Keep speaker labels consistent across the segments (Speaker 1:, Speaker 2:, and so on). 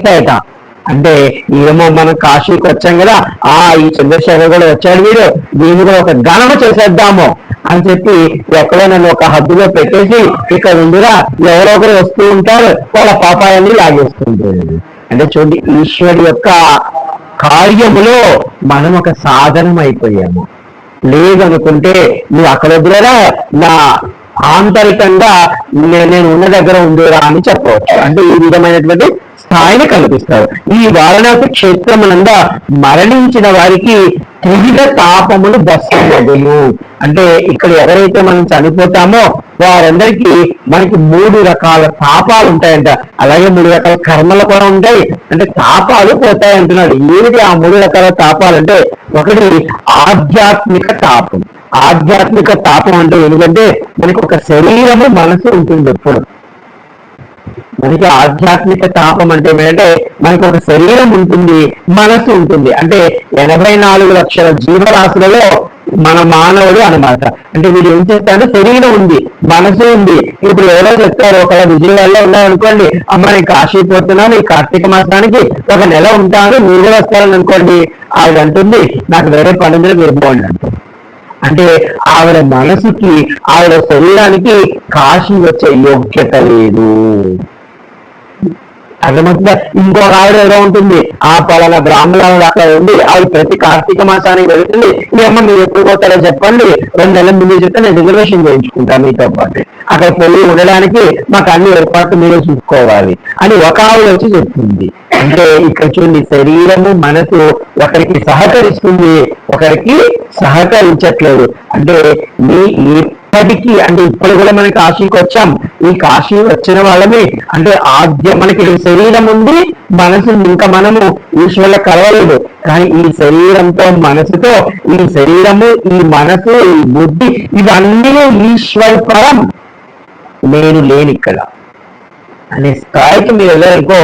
Speaker 1: చేస్తాయట అంటే ఏమో మనం కాశీకి వచ్చాం కదా ఆ ఈ చంద్రశేఖర్ కూడా వచ్చాడు వీడు దీన్ని కూడా ఒక గణన చేసేద్దాము అని చెప్పి ఎక్కడో నన్ను ఒక హద్దులో పెట్టేసి ఇక్కడ ఉందిరా ఎవరో ఒకరు వస్తూ ఉంటారు వాళ్ళ పాపాయాన్ని లాగేస్తుంటారు. అంటే చూడండి ఈశ్వరుడు యొక్క కార్యములో మనం ఒక సాధనం అయిపోయాము. లేదనుకుంటే నువ్వు అక్కడ వద్దురా నా ఆంతరికంగా నేను ఉన్న దగ్గర ఉందిరా అని చెప్పవచ్చు. అంటే ఈ విధమైనటువంటి స్థాయిని కల్పిస్తాడు. ఈ వారణాసి క్షేత్రమునంద మరణించిన వారికి త్రివిధ తాపములు బస్సు అంటే ఇక్కడ ఎవరైతే మనం చనిపోతామో వారందరికీ మనకి మూడు రకాల తాపాలు ఉంటాయంట. అలాగే మూడు రకాల కర్మలు కూడా ఉంటాయి. అంటే తాపాలు పోతాయి అంటున్నాడు. ఏమిటి ఆ మూడు రకాల తాపాలు? అంటే ఒకటి ఆధ్యాత్మిక తాపం. ఆధ్యాత్మిక తాపం అంటే ఎందుకంటే మనకు ఒక శరీరము మనసు ఉంటుంది ఎప్పుడు. మనకి ఆధ్యాత్మిక తాపం అంటే ఏంటంటే మనకు ఒక శరీరం ఉంటుంది మనసు ఉంటుంది. అంటే ఎనభై నాలుగు లక్షల జీవరాశులలో మన మానవుడు అన్నమాట. అంటే వీడు ఏం చేస్తారంటే శరీరం ఉంది మనసు ఉంది. ఇప్పుడు ఎవరో చెప్తారు ఒక విజయవాడలో ఉన్నారనుకోండి అమ్మ నేను కాశీ పోతున్నాను ఈ కార్తీక మాసానికి ఒక నెల ఉంటాను మీరే వస్తారని అనుకోండి. ఆవిడ అంటుంది నాకు వేరే పనులు మీరు పోండి అంటే ఆవిడ మనసుకి ఆవిడ శరీరానికి కాశీ వచ్చే యోగ్యత లేదు. అర్థమవుతుందా ఇంకొక ఆవిడ ఏదో ఉంటుంది. ఆ పలానా బ్రాహ్మణ అక్కడ ఉంది ఆవిడ ప్రతి కార్తీక మాసానికి వెళ్తుంది. మీ అమ్మ మీరు ఎప్పుడు పోతారో చెప్పండి. రెండు నెలల ముందు చెప్తే నేను రిజర్వేషన్ చేయించుకుంటాను మీతో పాటు. అక్కడ పెళ్ళి ఉండడానికి మాకు అన్ని ఏర్పాట్లు మీరే చూసుకోవాలి అని ఒక ఆవిడ వచ్చి చెప్తుంది అంటే ఇక్కడ చూడండి శరీరము మనసు ఒకరికి సహకరిస్తుంది ఒకరికి సహకరించట్లేదు. అంటే మీ ఇప్పటికీ అంటే ఇప్పుడు కూడా మనకి కాశీకి వచ్చాం. ఈ కాశీ వచ్చిన వాళ్ళమే అంటే ఆద్య మనకి శరీరం ఉంది మనసు ఇంకా మనము ఈశ్వరుల కలవలేదు. కానీ ఈ శరీరంతో మనసుతో ఈ శరీరము ఈ మనసు ఈ బుద్ధి ఇవన్నీ ఈశ్వర పరం. నేను లేని ఇక్కడ. అనే స్థాయికి మీరు వెళ్ళారనుకో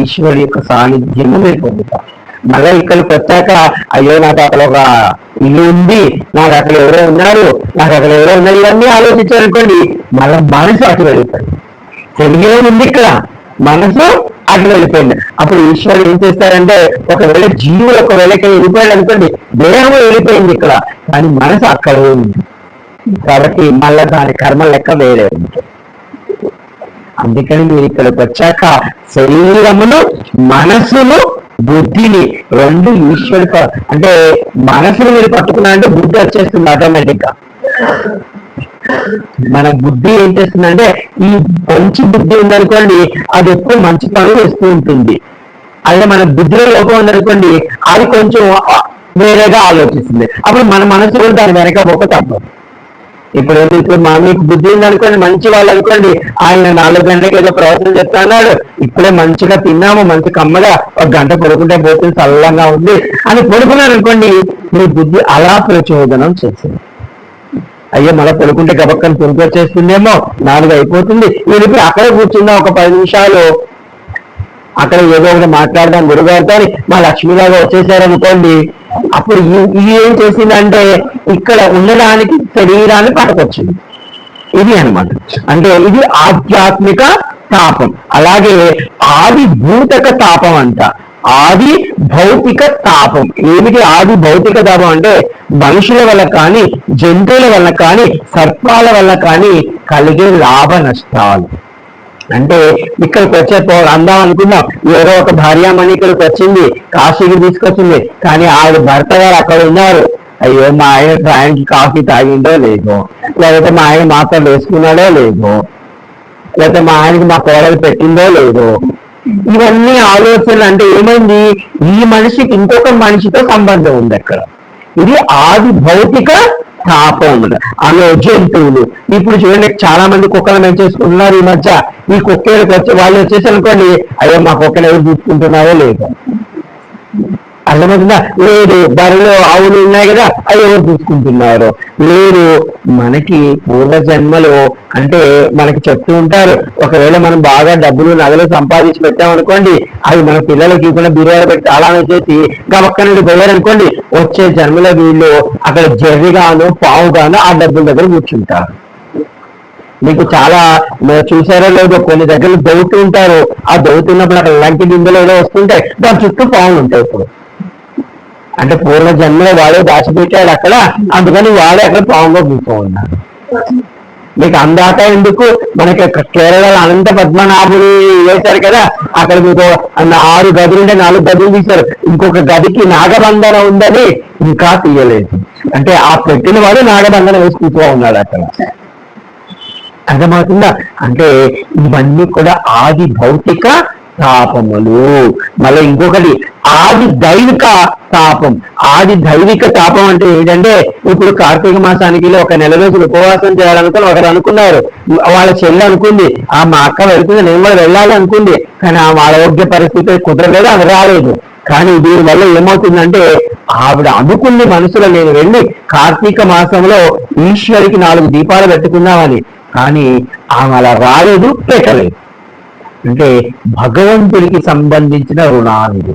Speaker 1: ఈశ్వరు యొక్క సాన్నిధ్యము మీరు పొందుతారు. మళ్ళీ ఇక్కడికి వచ్చాక అయ్యో నాకు అక్కడ ఒక ఇల్లు ఉంది నాకు అక్కడ ఎవరో ఉన్నారు నాకు అక్కడ ఎవరో ఉన్నారు ఇవన్నీ ఆలోచించారనుకోండి మళ్ళీ మనసు అటు వెళ్ళిపోయింది. శరీరం ఉంది ఇక్కడ మనసు అటు వెళ్ళిపోయింది. అప్పుడు ఈశ్వరుడు ఏం చేస్తారంటే ఒకవేళ జీవులు ఒకవేళ ఇక్కడ వెళ్ళిపోయాడు అనుకోండి దేహం వెళ్ళిపోయింది ఇక్కడ కానీ మనసు అక్కడ ఉంది. కాబట్టి మళ్ళీ దాని కర్మ లెక్క వేరే ఉంది. అందుకని మీరు ఇక్కడికి వచ్చాక శరీరమును మనసును బుద్ధిని రెండు ఈశ్వరు అంటే మనసుని మీరు పట్టుకున్నారంటే బుద్ధి వచ్చేస్తుంది ఆటోమేటిక్గా. మన బుద్ధి ఏం చేస్తుందంటే ఈ మంచి బుద్ధి ఉందనుకోండి అది ఎక్కువ మంచి పనులు వేస్తూ ఉంటుంది. అదే మన బుద్ధిలో లోపం ఉందనుకోండి అది కొంచెం వేరేగా ఆలోచిస్తుంది. అప్పుడు మన మనసు కూడా దాని వెనక ఒక తప్పదు. ఇప్పుడు ఇప్పుడు మా మీకు బుద్ధి ఉందనుకోండి మంచి వాళ్ళు అనుకోండి. ఆయన నాలుగు గంటలకు ఏదో ప్రవచనం చెప్తా ఇప్పుడే మంచిగా తిన్నాము మంచి కమ్మగా ఒక గంట పడుకుంటే పోతుంది చల్లంగా ఉంది అని పడుకున్నాను అనుకోండి. మీ బుద్ధి అలా ప్రచోదనం చేసింది అయ్యో మళ్ళీ పడుకుంటే గబక్కని పడుకొచ్చేస్తుందేమో నాలుగు అయిపోతుంది. నేను ఇప్పుడు అక్కడే కూర్చుందాం ఒక పది నిమిషాలు అక్కడ ఏదో ఒకటి మాట్లాడదాం గురుగారితో మా లక్ష్మీలాగా వచ్చేసారనుకోండి అప్పుడు ఇది ఏం చేసిందంటే ఇక్కడ ఉండడానికి శరీరాన్ని పట్టుకొచ్చింది ఇది అన్నమాట. అంటే ఇది ఆధ్యాత్మిక తాపం. అలాగే ఆది భూతక తాపం అంట. ఆది భౌతిక తాపం. ఏమిటి ఆది భౌతిక తాపం అంటే మనుషుల వల్ల కానీ జంతువుల వల్ల కానీ సర్పాల వల్ల కానీ కలిగే లాభ నష్టాలు అంటే ఇక్కడికి వచ్చే అందాం అనుకున్నాం ఏదో ఒక భార్యామణి ఇక్కడికి వచ్చింది కాశీకి తీసుకొచ్చింది కానీ ఆవిడ భర్త గారు అక్కడ ఉన్నారు. అయ్యో మా ఆయన ఆయనకి కాఫీ తాగిండో లేదో లేకపోతే మా ఆయన మాత్రం వేసుకున్నాడో లేదో లేకపోతే మా ఆయనకి మా కోడలు పెట్టిందో లేదో. ఇవన్నీ ఆలోచనలు అంటే ఏమైంది? ఈ మనిషికి ఇంకొక మనిషితో సంబంధం ఉంది అక్కడ. ఇది ఆది భౌతిక తాపం అనే జంతువులు ఇప్పుడు చూడండి చాలా మంది కుక్కలు పెంచేసుకుంటున్నారు ఈ మధ్య. ఈ కుక్కలకు వచ్చి వాళ్ళు వచ్చేసి అనుకోండి అయ్యో మా కుక్కలు ఎవరు చూసుకుంటున్నారో లేదు. అర్థమవుతుందా? లేదు బరిలో ఆవులు ఉన్నాయి కదా అవి ఎవరు చూసుకుంటున్నారు? లేదు మనకి పూర్వ జన్మలో అంటే మనకి చెప్తూ ఉంటారు ఒకవేళ మనం బాగా డబ్బులు నగలు సంపాదించి పెట్టామనుకోండి అవి మన పిల్లలకి కూడా బిర్యానీ పెట్టి అలానే చేసి గబక్క నుండి పోయారనుకోండి వచ్చే జన్మలో వీళ్ళు అక్కడ జర్రిగాను పావుగాను ఆ డబ్బుల దగ్గర కూర్చుంటారు. మీకు చాలా చూసారో లేదో కొన్ని దగ్గరలు దొవుతూ ఉంటారు. ఆ దొవుతున్నప్పుడు అక్కడ లంటి బిందెలు ఏదో వస్తుంటాయి దాని చుట్టూ పావులు ఉంటాయి ఇప్పుడు. అంటే పూర్వ జన్మలో వాడే దాచిపెట్టాడు అక్కడ. అందుకని వాడే అక్కడ పాముగా కూర్చో ఉన్నారు మీకు అందాక ఎందుకు? మనకి కేరళ అనంత పద్మనాభుడు వేశారు కదా అక్కడ మీకు ఆరు గదులు ఉంటే నాలుగు గదులు తీశారు. ఇంకొక గదికి నాగబంధన ఉందని ఇంకా తీయలేదు. అంటే ఆ పెట్టిన వాడు నాగబంధన వేసుకుంటూ ఉన్నాడు అక్కడ. అర్థమవుతుందా? అంటే ఇవన్నీ కూడా ఆది భౌతిక తాపములు. మళ్ళీ ఇంకొకటి ఆది దైవిక తాపం. ఆది దైవిక తాపం అంటే ఏంటంటే ఇప్పుడు కార్తీక మాసానికి ఒక నెల రోజులు ఉపవాసం చేయాలనుకుని ఒకరు అనుకున్నారు. వాళ్ళ చెల్లి అనుకుంది ఆ మా అక్క వెళ్తుంది నేను కూడా వెళ్ళాలి అనుకుంది. కానీ ఆ ఆరోగ్య పరిస్థితి కుదరలేదు అది రాలేదు. కానీ దీని వల్ల ఏమవుతుందంటే ఆవిడ అనుకుంది మనసులో నేను వెళ్ళి కార్తీక మాసంలో ఈశ్వరికి నాలుగు దీపాలు పెట్టుకుందామని కానీ ఆమె అలా రాలేదు పెట్టలేదు. అంటే భగవంతుడికి సంబంధించిన రుణాలు.